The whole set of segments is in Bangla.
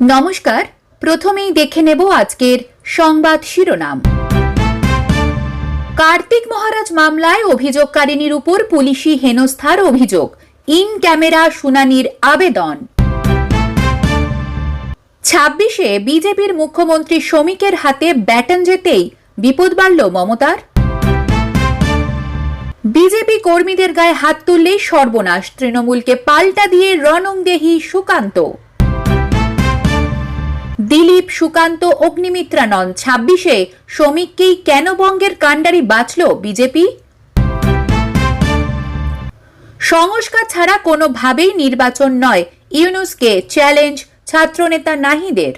নমস্কার, প্রথমেই দেখে নেব আজকের সংবাদ শিরোনাম। কার্তিক মহারাজ মামলায় অভিযোগকারিনীর উপর পুলিশি হেনস্থার অভিযোগ, ইন ক্যামেরা শুনানির আবেদন। ছাব্বিশে বিজেপির মুখ্যমন্ত্রী শ্রমিকের হাতে ব্যাটন যেতেই বিপদ বাড়ল মমতার। বিজেপি কর্মীদের গায়ে হাত তুললেই সর্বনাশ, তৃণমূলকে পাল্টা দিয়ে রণংদেহী সুকান্ত। দিলীপ, সুকান্ত, অগ্নিমিত্রা নন। ছাব্বিশে শ্রমিককেই কেন বঙ্গের কাণ্ডারি বাঁচল বিজেপি? সংস্কার ছাড়া কোনোভাবেই নির্বাচন নয়। ইউনুসকে চ্যালেঞ্জ ছাত্রনেতা নাহিদের।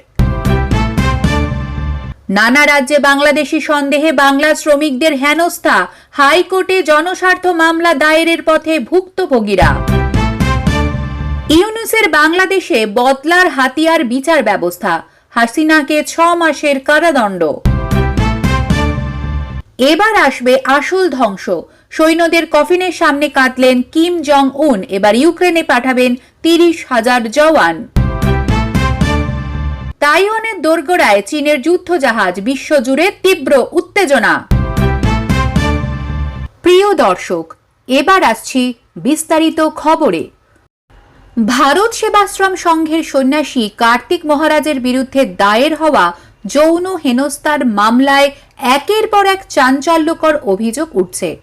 নানা রাজ্যে বাংলাদেশি সন্দেহে বাংলা শ্রমিকদের হেনস্থা। হাইকোর্টে জনস্বার্থ মামলা দায়েরের পথে ভুক্তভোগীরা। ইউনুসের বাংলাদেশে বদলার হাতিয়ার বিচার ব্যবস্থা। হাসিনাকে ছ মাসের কারাদণ্ড। এবার আসবে আসল ধ্বংস। সৈন্যদের কফিনের সামনে কাটলেন কিম জং উন এবার ইউক্রেনে পাঠাবেন তিরিশ হাজার জওয়ান। তাইওয়ানের দোরগোড়ায় চীনের যুদ্ধজাহাজ বিশ্বজুড়ে তীব্র উত্তেজনা। প্রিয় দর্শক, এবার আসছি বিস্তারিত খবরে। ভারত সেবাশ্রম সংঘের সন্ন্যাসী কার্তিক মহারাজের বিরুদ্ধে দায়ের হওয়া যৌন হেনস্থার মামলায় একের পর এক চাঞ্চল্যকর অভিযোগ উঠছে।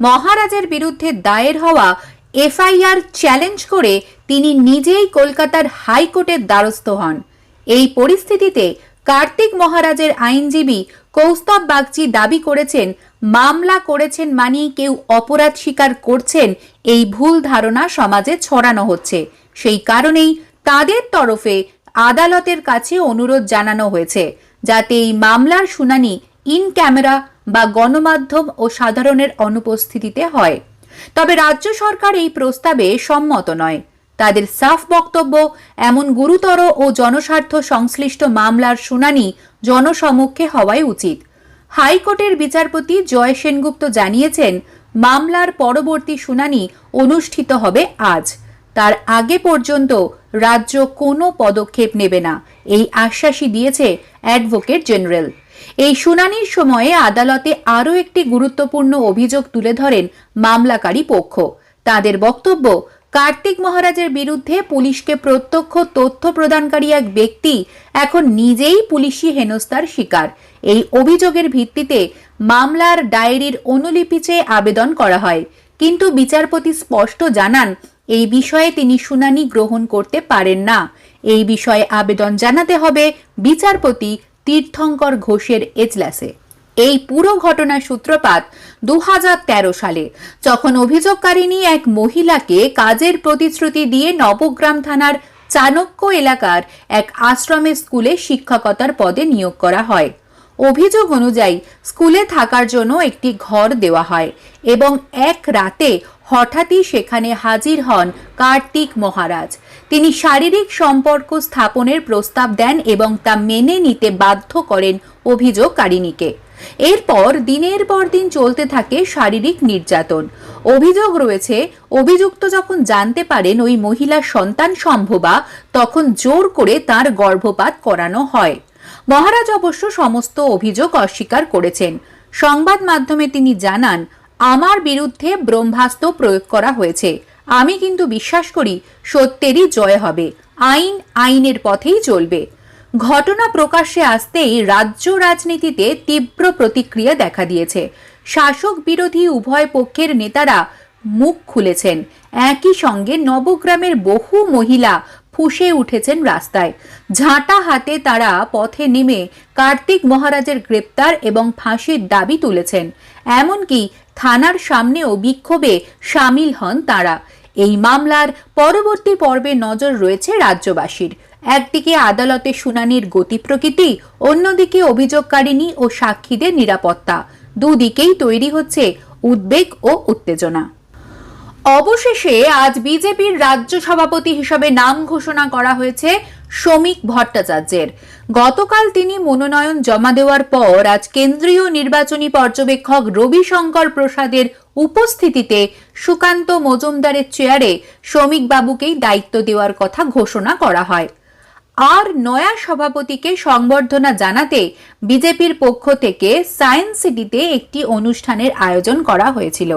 মহারাজের বিরুদ্ধে দায়ের হওয়া এফআইআর চ্যালেঞ্জ করে তিনি নিজেই কলকাতার হাইকোর্টের দ্বারস্থ হন। এই পরিস্থিতিতে কার্তিক মহারাজের আইনজীবী কৌস্তব বাগচি দাবি করেছেন, মামলা করেছেন মানেই কেউ অপরাধ স্বীকার করছেন এই ভুল ধারণা সমাজে ছড়ানো হচ্ছে। সেই কারণেই তাদের তরফে আদালতের কাছে অনুরোধ জানানো হয়েছে, যাতে এই মামলার শুনানি ইন ক্যামেরা বা গণমাধ্যম ও সাধারণের অনুপস্থিতিতে হয়। তবে রাজ্য সরকার এই প্রস্তাবে সম্মত নয়। তাদের সাফ বক্তব্য, এমন গুরুতর ও জনস্বার্থ সংশ্লিষ্ট মামলার শুনানি জনসমক্ষে হওয়াই উচিত। হাইকোর্টের বিচারপতি জয় সেনগুপ্ত জানিয়েছেন, মামলার পরবর্তী শুনানি অনুষ্ঠিত হবে আজ। তার আগে পর্যন্ত রাজ্য কোনো পদক্ষেপ নেবে না, এই আশ্বাসই দিয়েছে অ্যাডভোকেট জেনারেল। এই শুনানির সময়ে আদালতে আরও একটি গুরুত্বপূর্ণ অভিযোগ তুলে ধরেন মামলাকারী পক্ষ। তাদের বক্তব্য কার্তিক মহারাজের বিরুদ্ধে পুলিশকে প্রত্যক্ষ তথ্য প্রদানকারী এক ব্যক্তি এখন নিজেই পুলিশি হেনস্থার শিকার। এই অভিযোগের ভিত্তিতে মামলার ডায়েরির অনুলিপি চেয়ে আবেদন করা হয়। কিন্তু বিচারপতি স্পষ্ট জানান, এই বিষয়ে তিনি শুনানি গ্রহণ করতে পারেন না। এই বিষয়ে আবেদন জানাতে হবে বিচারপতি তীর্থঙ্কর ঘোষের এজলাসে। এই পুরো ঘটনার সূত্রপাত দু হাজার তেরো সালে, যখন অভিযোগকারিনী এক মহিলাকে কাজের প্রতিশ্রুতি দিয়ে নবগ্রাম থানার চাণক্য এলাকার এক আশ্রমের স্কুলে শিক্ষকতার পদে নিয়োগ করা হয়। অভিযোগ অনুযায়ী স্কুলে থাকার জন্য একটি ঘর দেওয়া হয় এবং এক রাতে হঠাৎই সেখানে হাজির হন কার্তিক মহারাজ। তিনি শারীরিক সম্পর্ক স্থাপনের প্রস্তাব দেন এবং তা মেনে নিতে বাধ্য করেন অভিযোগকারিণীকে। এরপর দিনের পর দিন চলতে থাকে শারীরিক নির্যাতন। অভিযোগ রয়েছে, অভিযুক্ত যখন জানতে পারেন ওই মহিলার সন্তান সম্ভবা, তখন জোর করে তার গর্ভপাত করানো হয়। মহারাজ অবশ্য সমস্ত অভিযোগ অস্বীকার করেছেন। সংবাদ মাধ্যমে তিনি জানান, আমার বিরুদ্ধে ব্রহ্মাস্ত্র প্রয়োগ করা হয়েছে। আমি কিন্তু বিশ্বাস করি সত্যেরই জয় হবে। আইন আইনের পথেই চলবে। ঘটনা প্রকাশ্যে আসতেই রাজ্য রাজনীতিতে তীব্র প্রতিক্রিয়া দেখা দিয়েছে। শাসক বিরোধী উভয় পক্ষের নেতারা মুখ খুলেছেন। একই সঙ্গে নবগ্রামের বহু মহিলা ফুসে উঠেছেন রাস্তায়। ঝাঁটা হাতে তারা পথে নেমে কার্তিক মহারাজের গ্রেপ্তার এবং ফাঁসির দাবি তুলেছেন। এমনকি থানার সামনেও বিক্ষোভে সামিল হন তারা। এই মামলার পরবর্তী পর্বে নজর রয়েছে রাজ্যবাসীর। একদিকে আদালতে শুনানির গতি প্রকৃতি, অন্যদিকে অভিযোগকারিণী ও সাক্ষীদের নিরাপত্তা। দুদিকেই তৈরি হচ্ছে উদ্বেগ ও উত্তেজনা। অবশেষে আজ বিজেপির রাজ্য সভাপতি হিসাবে নাম ঘোষণা করা হয়েছে শ্রমিক ভট্টাচার্যের। গতকাল তিনি মনোনয়ন জমা দেওয়ার পর আজ কেন্দ্রীয় নির্বাচনী পর্যবেক্ষক রবিশঙ্কর প্রসাদের উপস্থিতিতে সুকান্ত মজুমদারের চেয়ারে শ্রমিক বাবুকেই দায়িত্ব দেওয়ার কথা ঘোষণা করা হয়। আর নয়া সভাপতিকে সংবর্ধনা জানাতে বিজেপির পক্ষ থেকে সায়েন্স সিটিতে একটি অনুষ্ঠানের আয়োজন করা হয়েছিল।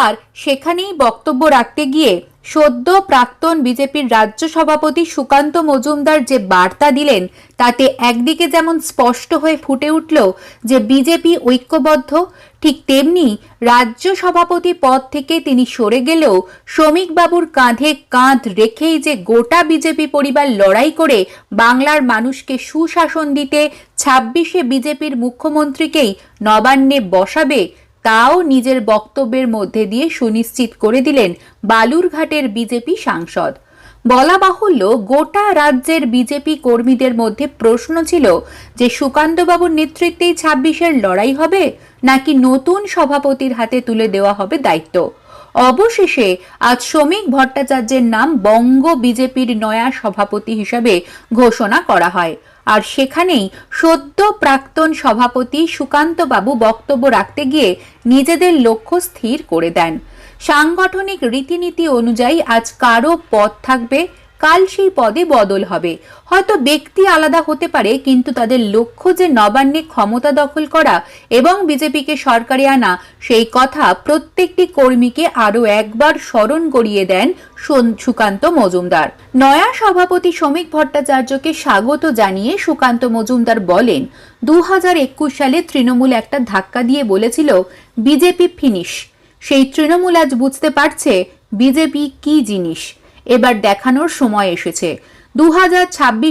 আর সেখানেই বক্তব্য রাখতে গিয়ে সদ্য প্রাক্তন বিজেপির রাজ্য সভাপতি সুকান্ত মজুমদার যে বার্তা দিলেন, তাতে একদিকে যেমন স্পষ্ট হয়ে ফুটে উঠল যে বিজেপি ঐক্যবদ্ধ ঠিক তেমনি রাজ্য সভাপতি পদ থেকে তিনি সরে গেলেও শ্রমিকবাবুর কাঁধে কাঁধ রেখেই যে গোটা বিজেপি পরিবার লড়াই করে বাংলার মানুষকে সুশাসন দিতে ছাব্বিশে বিজেপির মুখ্যমন্ত্রীকেই নবান্নে বসাবে, তাও নিজের বক্তব্যের মধ্যে দিয়ে সুনিশ্চিত করে দিলেন বালুরঘাটের বিজেপি সাংসদ। বলা বাহুল্য গোটা রাজ্যের বিজেপি কর্মীদের মধ্যে প্রশ্ন ছিল যে সুকান্তবাবুর নেতৃত্বেই ছাব্বিশের লড়াই হবে নাকি নতুন সভাপতির হাতে তুলে দেওয়া হবে দায়িত্ব? অবশেষে আজ শ্রমিক ভট্টাচার্যের নাম বঙ্গ বিজেপির নয়া সভাপতি হিসাবে ঘোষণা করা হয়। আর সেখানেই সদ্য প্রাক্তন সভাপতি সুকান্তবাবু বক্তব্য রাখতে গিয়ে নিজেদের লক্ষ্য স্থির করে দেন। সাংগঠনিক রীতিনীতি অনুযায়ী আজ কারও পদ থাকবে, কাল সেই পদে বদল হবে। হয়তো ব্যক্তি আলাদা হতে পারে, কিন্তু তাদের লক্ষ্য যে নবান্নে ক্ষমতা দখল করা এবং বিজেপিকে সরকারে আনা, সেই কথা প্রত্যেকটি কর্মীকে আরও একবার স্মরণ করিয়ে দেন সুকান্ত মজুমদার। নয়া সভাপতি শ্রমিক ভট্টাচার্যকে স্বাগত জানিয়ে সুকান্ত মজুমদার বলেন, দু হাজার একুশ সালে তৃণমূল একটা ধাক্কা দিয়ে বলেছিল, বিজেপি ফিনিশ। সেই তৃণমূল আজ বুঝতে পারছে বিজেপি কি জিনিস। এবার দেখানোর সময় এসেছে। দু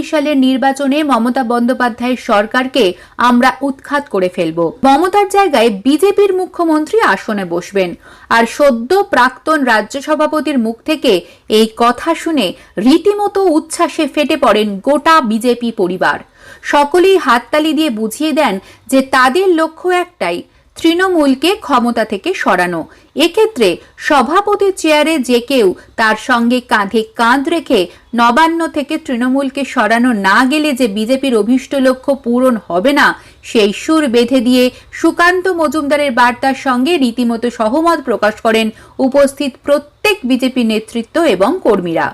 সালের নির্বাচনে মমতা বন্দ্যোপাধ্যায়ের সরকারকে আমরা উৎখাত করে ফেলব। মমতার জায়গায় বিজেপির মুখ্যমন্ত্রী আসনে বসবেন। আর সদ্য প্রাক্তন রাজ্য সভাপতির মুখ থেকে এই কথা শুনে রীতিমতো উচ্ছ্বাসে ফেটে পড়েন গোটা বিজেপি পরিবার। সকলেই হাততালি দিয়ে বুঝিয়ে দেন যে তাদের লক্ষ্য একটাই তৃণমূলকে ক্ষমতা থেকে সরানো। এক্ষেত্রে সভাপতির চেয়ারে যে কেউ তার সঙ্গে কাঁধে কাঁধ রেখে নবান্ন থেকে তৃণমূলকে সরানো না গেলে যে বিজেপির অভীষ্ট লক্ষ্য পূরণ হবে না, সেই সুর বেঁধে দিয়ে সুকান্ত মজুমদারের বার্তার সঙ্গে রীতিমতো সহমত প্রকাশ করেন উপস্থিত প্রত্যেক বিজেপি নেতৃত্ব এবং কর্মীরা।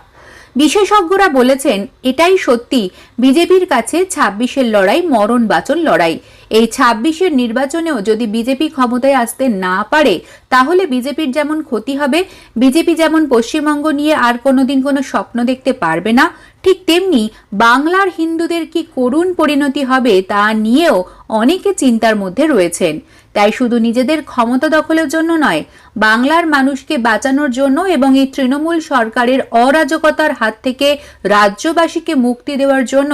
বিশেষজ্ঞরা বলেছেন, এটাই সত্যি, বিজেপির কাছে ছাব্বিশের লড়াই মরণ বাচন লড়াই। এই ছাব্বিশের নির্বাচনেও যদি বিজেপি ক্ষমতায় আসতে না পারে, তাহলে বিজেপির যেমন ক্ষতি হবে, বিজেপি যেমন পশ্চিমবঙ্গ নিয়ে আর কোনোদিন কোনো স্বপ্ন দেখতে পারবে না, ঠিক তেমনি বাংলার হিন্দুদের কি করুণ পরিণতি হবে তা নিয়েও অনেকে চিন্তার মধ্যে রয়েছেন। তাই শুধু নিজেদের ক্ষমতা দখলের জন্য নয়, বাংলার মানুষকে বাঁচানোর জন্য এবং এই তৃণমূল সরকারের অরাজকতার হাত থেকে রাজ্যবাসীকে মুক্তি দেওয়ার জন্য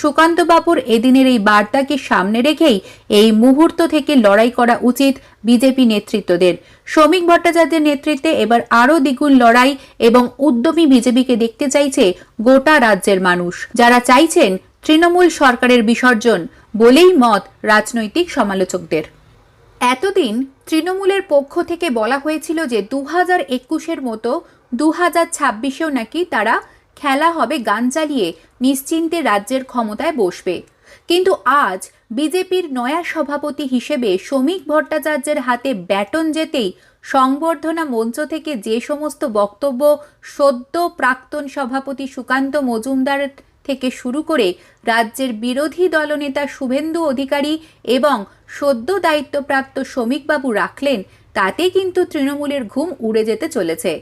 সুকান্ত বাপুর এদিনের এই বার্তাকে সামনে রেখেই এই মুহূর্ত থেকে লড়াই করা উচিত বিজেপি নেতৃত্বদের। শ্রমিক ভট্টাচার্যের নেতৃত্বে এবার আরও দ্বিগুণ লড়াই এবং উদ্যমী বিজেপিকে দেখতে চাইছে গোটা রাজ্যের মানুষ। যারা চাইছেন তৃণমূল সরকারের বিসর্জন, বলেই মত রাজনৈতিক সমালোচকদের। এতদিন তৃণমূলের পক্ষ থেকে বলা হয়েছিল যে দু হাজার একুশের মতো দু হাজার ছাব্বিশেও নাকি তারা খেলা হবে গান চালিয়ে নিশ্চিন্তে রাজ্যের ক্ষমতায় বসবে। কিন্তু আজ বিজেপির নয়া সভাপতি হিসেবে শ্রমিক ভট্টাচার্যের হাতে ব্যাটন যেতেই সংবর্ধনা মঞ্চ থেকে যে সমস্ত বক্তব্য সদ্য প্রাক্তন সভাপতি সুকান্ত মজুমদার থেকে শুরু করে রাজ্যের বিরোধী দলনেতা শুভেন্দু অধিকারী এবং সদ্য দায়িত্বপ্রাপ্ত শ্রমিকবাবু রাখলেন, তাতে কিন্তু তৃণমূলের ঘুম উড়ে যেতে চলেছে।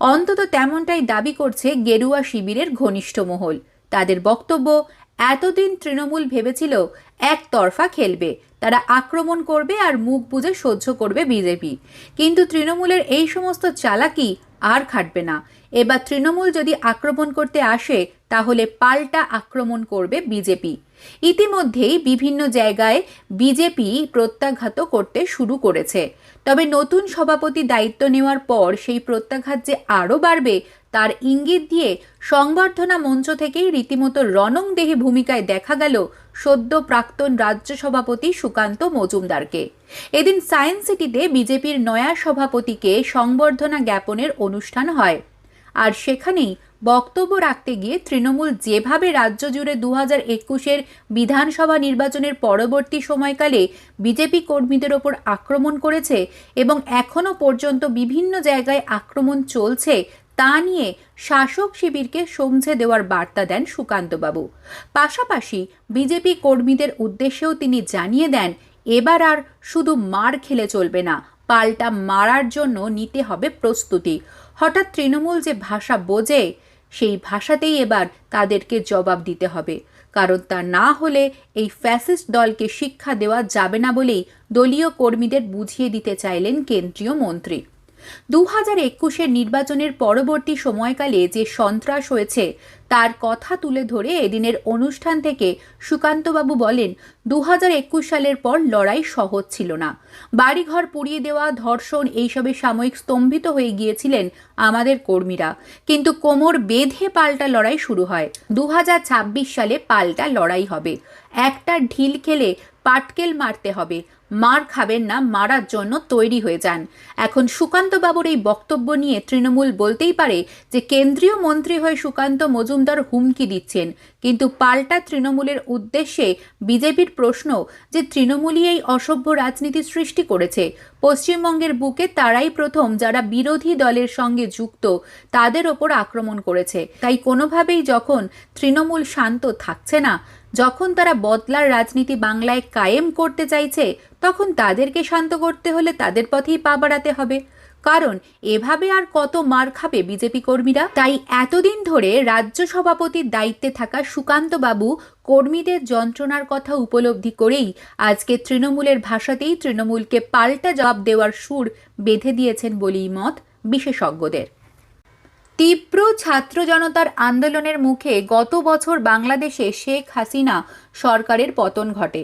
অন্তত তেমনটাই দাবি করছে গেরুয়া শিবিরের ঘনিষ্ঠ মহল। তাদের বক্তব্য, এতদিন তৃণমূল ভেবেছিল একতরফা খেলবে, তারা আক্রমণ করবে আর মুখ বুজে সহ্য করবে বিজেপি। কিন্তু তৃণমূলের এই সমস্ত চালাকি আর খাটবে না। এবার তৃণমূল যদি আক্রমণ করতে আসে, তাহলে পাল্টা আক্রমণ করবে বিজেপি। ইতিমধ্যেই বিভিন্ন জায়গায় বিজেপি প্রত্যাঘাত করতে শুরু করেছে। তবে নতুন সভাপতি দায়িত্ব নেওয়ার পর সেই প্রত্যাঘাত যে আরও বাড়বে, তার ইঙ্গিত দিয়ে সংবর্ধনা মঞ্চ থেকেই রীতিমতো রণংদেহী ভূমিকায় দেখা গেল সদ্য প্রাক্তন রাজ্য সভাপতি সুকান্ত মজুমদারকে। এদিন সায়েন্স সিটিতে বিজেপির নয়া সভাপতিকে সংবর্ধনা জ্ঞাপনের অনুষ্ঠান হয়। আর সেখানেই বক্তব্য রাখতে গিয়ে তৃণমূল যেভাবে রাজ্য জুড়ে দু হাজার একুশের বিধানসভা নির্বাচনের পরবর্তী সময়কালে বিজেপি কর্মীদের ওপর আক্রমণ করেছে এবং এখনও পর্যন্ত বিভিন্ন জায়গায় আক্রমণ চলছে তা নিয়ে শাসক শিবিরকে সমঝে দেওয়ার বার্তা দেন সুকান্তবাবু। পাশাপাশি বিজেপি কর্মীদের উদ্দেশ্যেও তিনি জানিয়ে দেন, এবার আর শুধু মার খেলে চলবে না, পাল্টা মারার জন্য নিতে হবে প্রস্তুতি। হঠাৎ তৃণমূল যে ভাষা বোঝে, সেই ভাষাতেই এবার তাদেরকে জবাব দিতে হবে। কারণ তা না হলে এই ফ্যাসিস্ট দলকে শিক্ষা দেওয়া যাবে না বলেই দলীয় কর্মীদের বুঝিয়ে দিতে চাইলেন কেন্দ্রীয় মন্ত্রী। দু হাজার একুশের নির্বাচনের পরবর্তী সময়কালে যে সন্ত্রাস হয়েছে, তার কথা তুলে ধরে এদিনের অনুষ্ঠান থেকে সুকান্তবাবু বলেন দু হাজার একুশ সালের পর লড়াই সহজ ছিল না। বাড়িঘর পুড়িয়ে দেওয়া, ধর্ষণ এইসবে সাময়িক স্তম্ভিত হয়ে গিয়েছিলেন আমাদের কর্মীরা। কিন্তু কোমর বেঁধে পাল্টা লড়াই শুরু হয়। দু হাজার ছাব্বিশ সালে পাল্টা লড়াই হবে। একটা ঢিল খেলে পাটকেল মারতে হবে। মার খাবেন না, মারার জন্য তৈরি হয়ে যান। এখন সুকান্তবাবুর এই বক্তব্য নিয়ে তৃণমূল বলতেই পারে যে, কেন্দ্রীয় মন্ত্রী হয়ে সুকান্ত মজুমদার হুমকি দিচ্ছেন। কিন্তু পাল্টা তৃণমূলের উদ্দেশ্যে বিজেপির প্রশ্ন যে, তৃণমূলই এই অসভ্য রাজনীতি সৃষ্টি করেছে। পশ্চিমবঙ্গের বুকে তারাই প্রথম যারা বিরোধী দলের সঙ্গে যুক্ত, তাদের ওপর আক্রমণ করেছে। তাই কোনোভাবেই যখন তৃণমূল শান্ত থাকছে না, যখন তারা বদলার রাজনীতি বাংলায় কায়েম করতে চাইছে তখন তাদেরকে শান্ত করতে হলে তাদের পথেই পা বাড়াতে হবে। কারণ, এভাবে আর কত মার খাবে বিজেপি কর্মীরা? তাই এতদিন ধরে রাজ্য সভাপতির দায়িত্বে থাকা সুকান্ত বাবু কর্মীদের যন্ত্রণার কথা উপলব্ধি করেই আজকে তৃণমূলের ভাষাতেই তৃণমূলকে পাল্টা জবাব দেওয়ার সুর বেঁধে দিয়েছেন বলেই মত বিশেষজ্ঞদের। তীব্র ছাত্র জনতার আন্দোলনের মুখে গত বছর বাংলাদেশে শেখ হাসিনা সরকারের পতন ঘটে।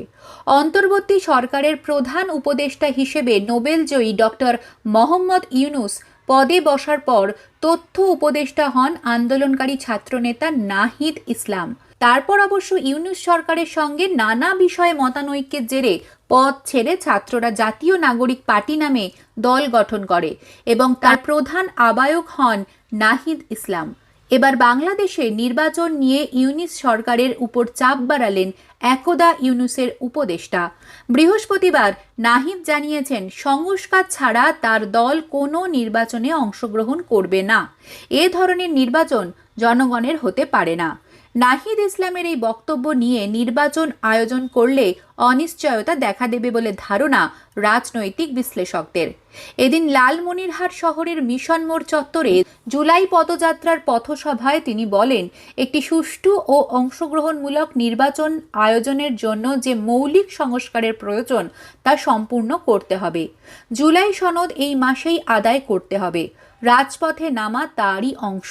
অন্তর্বর্তী সরকারের প্রধান উপদেষ্টা হিসেবে নোবেলজয়ী ডক্টর মোহাম্মদ ইউনুস পদে বসার পর তথ্য উপদেষ্টা হন আন্দোলনকারী ছাত্রনেতা নাহিদ ইসলাম। তারপর অবশ্য ইউনুস সরকারের সঙ্গে নানা বিষয়ে মতানৈক্যের জেরে পদ ছেড়ে ছাত্ররা জাতীয় নাগরিক পার্টি নামে দল গঠন করে এবং তার প্রধান আবায়ক হন নাহিদ ইসলাম। এবার বাংলাদেশে নির্বাচন নিয়ে ইউনিস সরকারের উপর চাপ বাড়ালেন একদা ইউনুসের উপদেষ্টা। বৃহস্পতিবার নাহিদ জানিয়েছেন, সংস্কার ছাড়া তার দল কোনো নির্বাচনে অংশগ্রহণ করবে না। এ ধরনের নির্বাচন জনগণের হতে পারে না। নাহিদ ইসলামের এই বক্তব্য নিয়ে নির্বাচন আয়োজন করলে অনিশ্চয়তা দেখা দেবে বলে ধারণা রাজনৈতিক বিশ্লেষকদের। এদিন লালমনিরহাট শহরের মিশন মোড় চত্বরে জুলাই পদযাত্রার পথসভায় তিনি বলেন, একটি সুষ্ঠু ও অংশগ্রহণমূলক নির্বাচন আয়োজনের জন্য যে মৌলিক সংস্কারের প্রয়োজন তা সম্পূর্ণ করতে হবে। জুলাই সনদ এই মাসেই আদায় করতে হবে। রাজপথে নামা তারই অংশ।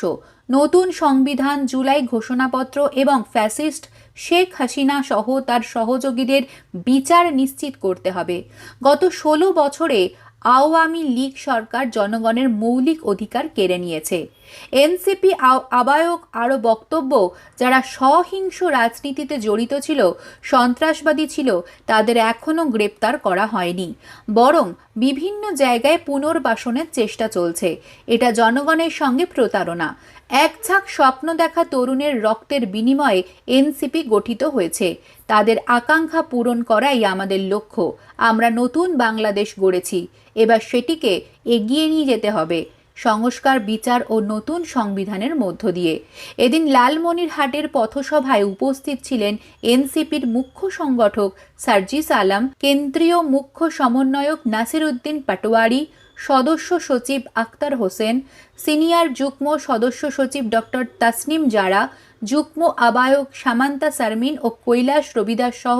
নতুন সংবিধান, জুলাই ঘোষণাপত্র এবং ফ্যাসিস্ট শেখ হাসিনা সহ তার সহযোগীদের বিচার নিশ্চিত করতে হবে। গত ষোলো বছরে আওয়ামী লীগ সরকার জনগণের মৌলিক অধিকার কেড়ে নিয়েছে। এনসিপি আবায়ক আরও বক্তব্য, যারা সহিংস রাজনীতিতে জড়িত ছিল, সন্ত্রাসবাদী ছিল, তাদের এখনও গ্রেপ্তার করা হয়নি। বরং বিভিন্ন জায়গায় পুনর্বাসনের চেষ্টা চলছে। এটা জনগণের সঙ্গে প্রতারণা। এক ঝাঁক স্বপ্ন দেখা তরুণের রক্তের বিনিময়ে এনসিপি গঠিত হয়েছে। তাদের আকাঙ্ক্ষা পূরণ করাই আমাদের লক্ষ্য। আমরা নতুন বাংলাদেশ গড়েছি। এবার সেটিকে এগিয়ে নিয়ে যেতে হবে। সংস্কার, বিচার ও নতুন সংবিধানের মধ্য দিয়ে। এদিন লালমনিরহাটের পথসভায় উপস্থিত ছিলেন এনসিপির মুখ্য সংগঠক সার্জিস আলম, কেন্দ্রীয় মুখ্য সমন্বয়ক নাসির উদ্দিন পাটোয়ারি সদস্য সচিব আক্তার হোসেন, সিনিয়র যুগ্ম সদস্য সচিব ডক্টর তাসনিম জারা, যুগ্ম আবায়ক সামান্তা সারমিন ও কৈলাস রবিদাস সহ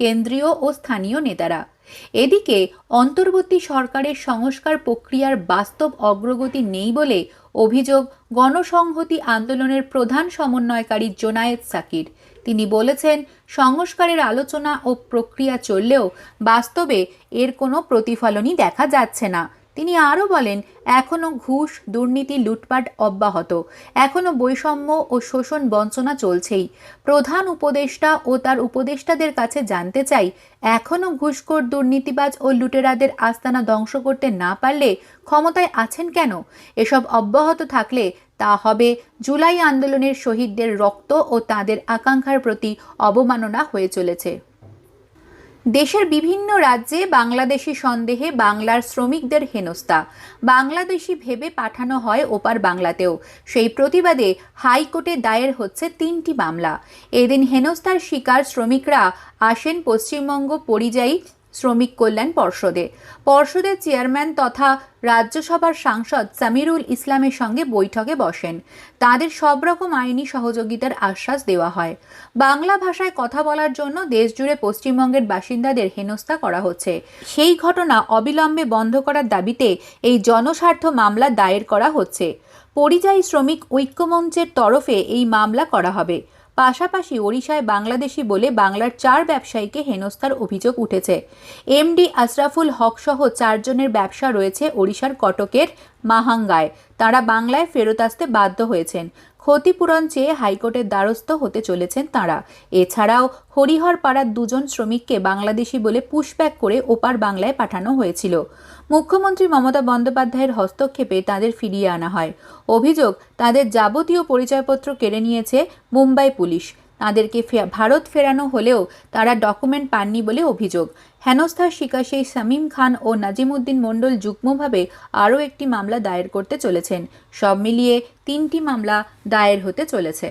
কেন্দ্রীয় ও স্থানীয় নেতারা। এদিকে, অন্তর্বর্তী সরকারের সংস্কার প্রক্রিয়ার বাস্তব অগ্রগতি নেই বলে অভিযোগ গণসংহতি আন্দোলনের প্রধান সমন্বয়কারী জোনায়েদ সাকির। তিনি বলেছেন, সংস্কারের আলোচনা ও প্রক্রিয়া চললেও বাস্তবে এর কোনো প্রতিফলনই দেখা যাচ্ছে না। তিনি আরও বলেন, এখনও ঘুষ, দুর্নীতি, লুটপাট অব্যাহত। এখনও বৈষম্য ও শোষণ বঞ্চনা চলছেই। প্রধান উপদেষ্টা ও তার উপদেষ্টাদের কাছে জানতে চাই, এখনও ঘুষখোর, দুর্নীতিবাজ ও লুটেরাদের আস্তানা ধ্বংস করতে না পারলে ক্ষমতায় আছেন কেন? এসব অব্যাহত থাকলে তা হবে জুলাই আন্দোলনের শহীদদের রক্ত ও তাদের আকাঙ্ক্ষার প্রতি অবমাননা হয়ে চলেছে। দেশের বিভিন্ন রাজ্যে বাংলাদেশি সন্দেহে বাংলার শ্রমিকদের হেনস্থা। বাংলাদেশি ভেবে পাঠানো হয় ওপার বাংলাতেও। সেই প্রতিবাদে হাইকোর্টে দায়ের হচ্ছে তিনটি মামলা। এদিন হেনস্থার শিকার শ্রমিকরা আসেন পশ্চিমবঙ্গ পরিযায়ী শ্রমিক কল্যাণ পর্ষদে। পর্ষদের চেয়ারম্যান তথা রাজ্যসভার সাংসদ সামিরুল ইসলামের সঙ্গে বৈঠকে বসেন। তাদের সব রকম আইনি সহযোগিতার আশ্বাস দেওয়া হয়। বাংলা ভাষায় কথা বলার জন্য দেশজুড়ে পশ্চিমবঙ্গের বাসিন্দাদের হেনস্থা করা হচ্ছে। সেই ঘটনা অবিলম্বে বন্ধ করার দাবিতে এই জনস্বার্থ মামলা দায়ের করা হচ্ছে। পরিযায়ী শ্রমিক ঐক্যমঞ্চের তরফে এই মামলা করা হবে। পাশাপাশি ওড়িশায় বাংলাদেশি বলে বাংলার চার ব্যবসায়ীকে হেনস্থার অভিযোগ উঠেছে। এমডি আশরাফুল হক সহ চারজনের ব্যবসা রয়েছে ওড়িশার কটকের মাহাঙ্গায়। তারা বাংলায় ফেরত আসতে বাধ্য হয়েছেন। ক্ষতিপূরণ চেয়ে হাইকোর্টের দ্বারস্থ হতে চলেছেন তারা। এছাড়াও হরিহর পাড়ার দুজন শ্রমিককে বাংলাদেশি বলে পুশব্যাক করে ওপার বাংলায় পাঠানো হয়েছিল। মুখ্যমন্ত্রী মমতা বন্দ্যোপাধ্যায়ের হস্তক্ষেপে তাদের ফিরিয়ে আনা হয়। অভিযোগ, তাদের যাবতীয় পরিচয়পত্র কেড়ে নিয়েছে মুম্বাই পুলিশ। তাদেরকে ভারত ফেরানো হলেও তারা ডকুমেন্ট পাননি বলে অভিযোগ। হেনস্থার শিকার সেই শামীম খান ও নাজিমুদ্দিন মণ্ডল যুগ্মভাবে আরও একটি মামলা দায়ের করতে চলেছেন। সব মিলিয়ে তিনটি মামলা দায়ের হতে চলেছে।